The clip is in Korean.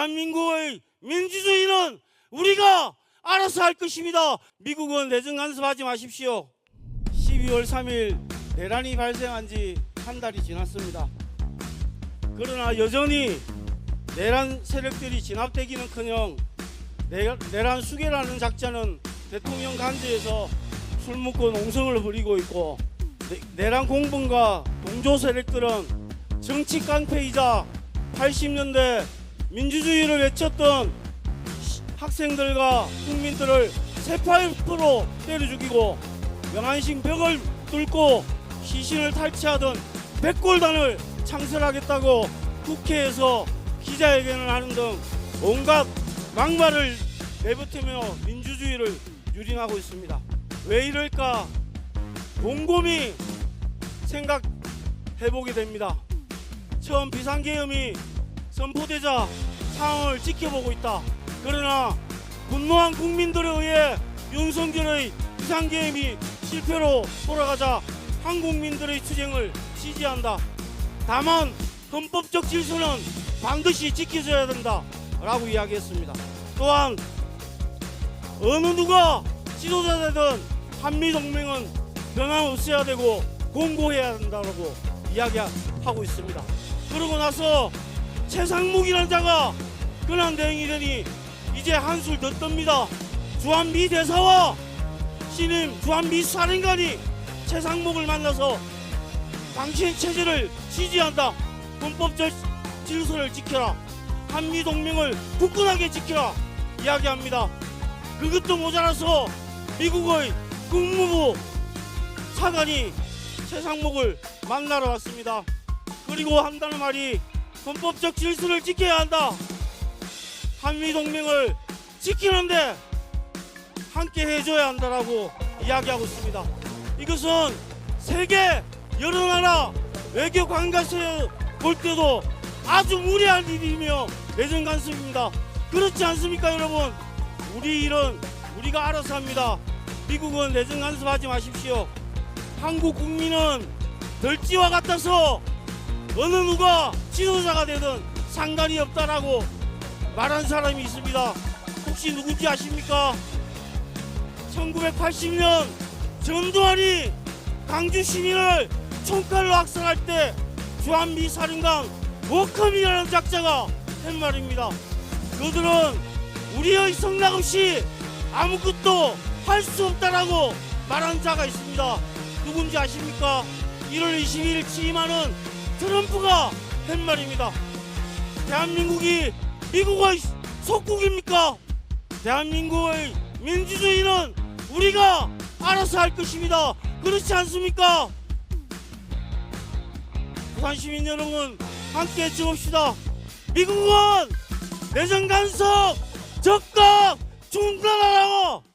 대한민국의 민주주의는 우리가 알아서 할 것입니다. 미국은 내정 간섭하지 마십시오. 12월 3일 내란이 발생한 지 한 달이 지났습니다. 그러나 여전히 내란 세력들이 진압되기는커녕 내- 내란 수계라는 작전은 대통령 간주에서 술 먹고 농성을 부리고 있고 내- 내란 공분과 동조 세력들은 정치 깡패이자 80년대 민주주의를 외쳤던 시- 학생들과 국민들을 세파이프로 때려 죽이고 명안식 벽을 뚫고 시신을 탈취하던 백골단을 창설하겠다고 국회에서 기자회견을 하는 등 온갖 막말을 내뱉으며 민주주의를 유린하고 있습니다. 왜 이럴까 곰곰이 생각해보게 됩니다. 처음 비상계엄이 선포되자 상황을 지켜보고 있다. 그러나 분노한 국민들에 의해 윤석열의 비상계엄이 실패로 돌아가자 한국민들의 투쟁을 지지한다. 다만 헌법적 질서는 반드시 지켜져야 된다. 라고 이야기했습니다. 또한 어느 누가 지도자 되든 한미동맹은 변함없어야 되고 공고해야 된다고 이야기하고 있습니다. 그러고 나서 최상목이라는 자가 근한 대행이 되니 이제 한술 더 뜹니다. 주한미 대사와 신임 주한미 사령관이 최상목을 만나서 당신 체제를 지지한다. 헌법적 질서를 지켜라. 한미 동맹을 굳건하게 지켜라. 이야기합니다. 그것도 모자라서 미국의 국무부 차관이 최상목을 만나러 왔습니다. 그리고 한다는 말이 헌법적 질서를 지켜야 한다. 한미 동맹을 지키는데 함께 해줘야 한다라고 이야기하고 있습니다. 이것은 세계 여러 나라 외교 관계에서 볼 때도 아주 무리한 일이며 내정 간섭입니다. 그렇지 않습니까, 여러분? 우리 일은 우리가 알아서 합니다. 미국은 내정 간섭하지 마십시오. 한국 국민은 덜지와 같아서 어느 누가 지도자가 되든 상관이 없다라고 말한 사람이 있습니다. 혹시 누군지 아십니까? 1980년 전두환이 강주 시민을 총칼로 학살할 때 주한미 사령관 워컴이라는 작자가 한 말입니다. 그들은 우리의 성락 없이 아무것도 할 수 없다라고 말한 자가 있습니다. 누군지 아십니까? 1월 22일 취임하는 트럼프가 한 말입니다. 대한민국이 미국의 속국입니까? 대한민국의 민주주의는 우리가 알아서 할 것입니다. 그렇지 않습니까? 부산 시민 여러분 함께 외쳐봅시다. 미국은 내정 간섭 적극 중단하라고